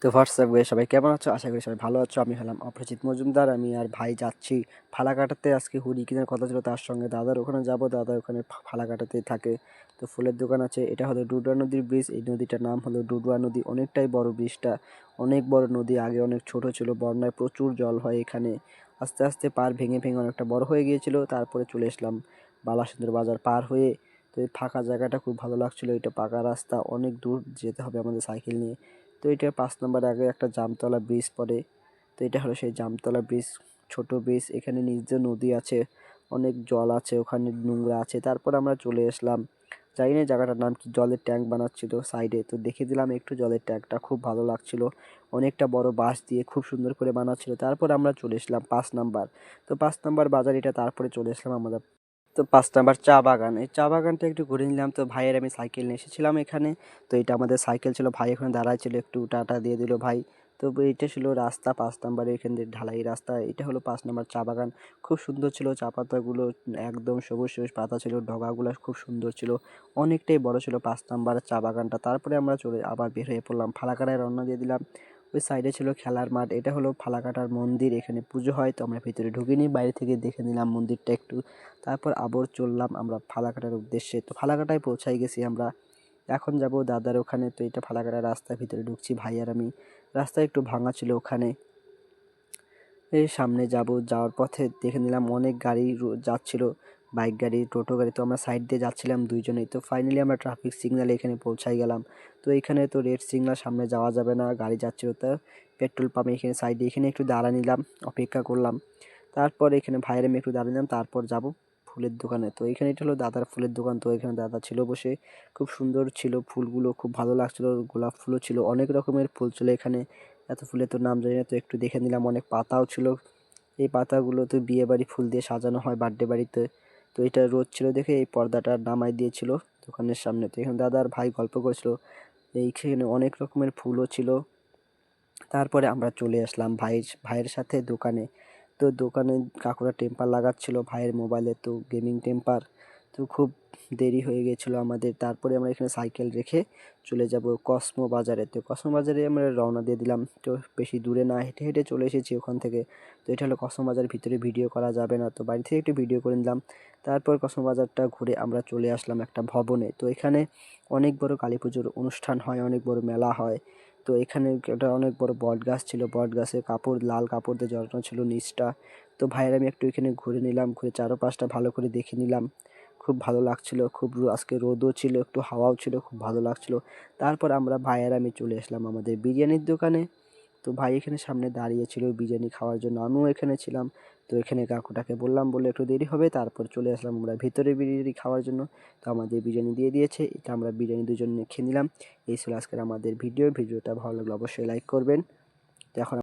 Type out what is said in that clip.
তো হোয়াটসঅ্যাপ গিয়ে সবাই কেমন আছো? আশা করি সবাই ভালো আছো। আমি হলাম অপরাজিৎ মজুমদার। আমি আর ভাই যাচ্ছি ফালাকাটাতে। আজকে হুডি কেনার কথা ছিল, তার সঙ্গে দাদার ওখানে যাব। দাদা ওখানে ফা- ফালাকাটাতে থাকে। তো ফুলের দোকান আছে। এটা হলো ডুডুয়া নদীর ব্রিজ এই নদীটার নাম হলো ডুডুয়া নদী। অনেকটাই বড় ব্রিজটা অনেক বড় নদী। আগে অনেক ছোট ছিল। বন্যায় প্রচুর জল হয় এখানে। আস্তে আস্তে পার ভেঙে ভেঙে অনেকটা বড় হয়ে গিয়েছিল। তারপরে চলে এসলাম বালাসুন্দর বাজার পার হয়ে। তো এই ফাঁকা জায়গাটা খুব ভালো লাগছিল। এটা পাকা রাস্তা। অনেক দূর যেতে হবে আমাদের সাইকেল নিয়ে। তো এটা পাঁচ নম্বর আগে একটা জামতলা ব্রিজ পড়ে। তো এটা হলো সেই জামতলা ব্রিজ ছোট ব্রিজ এখানে নিজ দিয়ে নদী আছে, অনেক জল আছে, ওখানে নোংরা আছে। তারপর আমরা চলে আসলাম। জানি না জায়গাটার নাম কি, জলের ট্যাঙ্ক বানাচ্ছিল সাইডে তো দেখে দিলাম একটু জলের ট্যাঙ্কটা খুব ভালো লাগছিল। অনেকটা বড় বাঁশ দিয়ে খুব সুন্দর করে বানাচ্ছিল। তারপর আমরা চলে এসলাম পাঁচ নাম্বার। তো পাঁচ নাম্বার বাজার, এটা তারপরে চলে এসলাম আমরা তো পাঁচ নাম্বার চা বাগান। এই চা বাগানটা একটু ঘুরে নিলাম। তো ভাইয়ের আমি সাইকেল নিয়ে এসেছিলাম এখানে। তো এটা আমাদের সাইকেল ছিল। ভাই ওখানে দাঁড়ায় ছিল একটু টাটা দিয়ে দিল ভাই। তো এটা ছিল রাস্তা, পাঁচ নাম্বারের এখান দিয়ে ঢালাই রাস্তা। এটা হলো পাঁচ নাম্বার চা বাগান। খুব সুন্দর ছিল চা পাতাগুলো, একদম সবুজ সবুজ পাতা ছিল ডগাগুলো খুব সুন্দর ছিল। অনেকটাই বড় ছিল পাঁচ নাম্বার চা বাগানটা। তারপরে আমরা চলে আবার বের হয়ে পড়লাম। ফালাকাটায় রওনা দিয়ে দিলাম। ওই সাইডে ছিল খেলার মাঠ। এটা হলো ফালাকাটার মন্দির। এখানে পুজো হয়, তো আমরা ভিতরে ঢুকিনি, বাইরে থেকে দেখে নিলাম মন্দিরটা একটু। তারপর আবার চললাম আমরা ফালাকাটার উদ্দেশ্যে। তো ফালাকাটায় পৌঁছাই গেছি আমরা। এখন যাব দাদার ওখানে, তো এটা ফালাকাটা রাস্তার ভিতরে ঢুকছি ভাই আর আমি। রাস্তা একটু ভাঙা ছিল ওখানে। এই সামনে যাব, যাওয়ার পথে দেখে নিলাম অনেক গাড়ি যাচ্ছিল। বাইক গাড়ি, টোটো গাড়ি তো আমরা সাইড দিয়ে যাচ্ছিলাম দুইজনেই। তো ফাইনালি আমরা ট্রাফিক সিগনালে এখানে পৌঁছাই গেলাম। তো এখানে তো রেড সিগনাল সামনে যাওয়া যাবে না, গাড়ি যাচ্ছিল তো পেট্রোল পাম্প এখানে সাইডে এখানে একটু দাঁড়া নিলাম, অপেক্ষা করলাম। তারপর এখানে ভাইয়ের আমি একটু দাঁড়িয়ে নিলাম তারপর যাব ফুলের দোকানে। তো এখানে এটা হলো দাদার ফুলের দোকান। তো এখানে দাদা ছিল বসে। খুব সুন্দর ছিল ফুলগুলো, খুব ভালো লাগছিল। গোলাপ ফুলও ছিল, অনেক রকমের ফুল ছিল এখানে। এত ফুলের তো নাম জানি না, তো একটু দেখে নিলাম, অনেক পাতাও ছিল। এই পাতাগুলো তো বিয়ে বাড়ি ফুল দিয়ে সাজানো হয় বার্থডে বাড়িতে। তো এটা রোদ ছিল দেখে এই পর্দাটা নামাই দিয়েছিল দোকানের সামনে। তো এখানে দাদার ভাই গল্প করেছিল, এইখানে অনেক রকমের ফুলও ছিল। তারপরে আমরা চলে আসলাম ভাইয়ের ভাইয়ের সাথে দোকানে। তো দোকানে কাকুরা টেম্পার লাগাচ্ছিল ভাইয়ের মোবাইলে, তো গেমিং টেম্পার তো খুব দেরি হয়ে গেছিল আমাদের। তারপরে আমরা এখানে সাইকেল রেখে চলে যাব কসমো বাজারে। তো কসমো বাজারে আমরা রওনা দিয়ে দিলাম। তো বেশি দূরে না, হেঁটে হেঁটে চলে এসেছি ওখান থেকে। তো এটা হলো কসমো বাজারের ভিতরে ভিডিও করা যাবে না। তো বাড়ি থেকে একটু ভিডিও করে নিলাম। তারপর কসমো বাজারটা ঘুরে আমরা চলে আসলাম একটা ভবনে। তো এখানে অনেক বড় কালী পুজোর অনুষ্ঠান হয়, অনেক বড় মেলা হয়। তো এখানে একটা অনেক বড় বট গাছ ছিল। বট গাছে কাপড়, লাল কাপড় দিয়ে জড়ানো ছিল নিচটা। তো ভাইয়ের আমি একটু এখানে ঘুরে নিলাম। ঘুরে চারপাশটা ভালো করে দেখে নিলাম। খুব ভালো লাগছিল, খুব আজকে রোদও ছিল, একটু হাওয়াও ছিল, খুব ভালো লাগছিল। তারপর আমরা ভাইয়ের আমি চলে আসলাম আমাদের বিরিয়ানির দোকানে। তো ভাই এখানে সামনে দাঁড়িয়ে ছিল বিরিয়ানি খাওয়ার জন্য, আমিও এখানে ছিলাম। তো এখানে কাকুটাকে বললাম বলে একটু দেরি হবে, তারপর চলে আসলাম আমরা ভিতরে বিরিয়ানি খাওয়ার জন্য। তো আমাদের বিরিয়ানি দিয়ে দিয়েছে, এটা আমরা বিরিয়ানি দুজন খেয়ে নিলাম। এই ছিল আজকের আমাদের ভিডিও, ভিডিওটা ভালো লাগলে অবশ্যই লাইক করবেন। তো এখন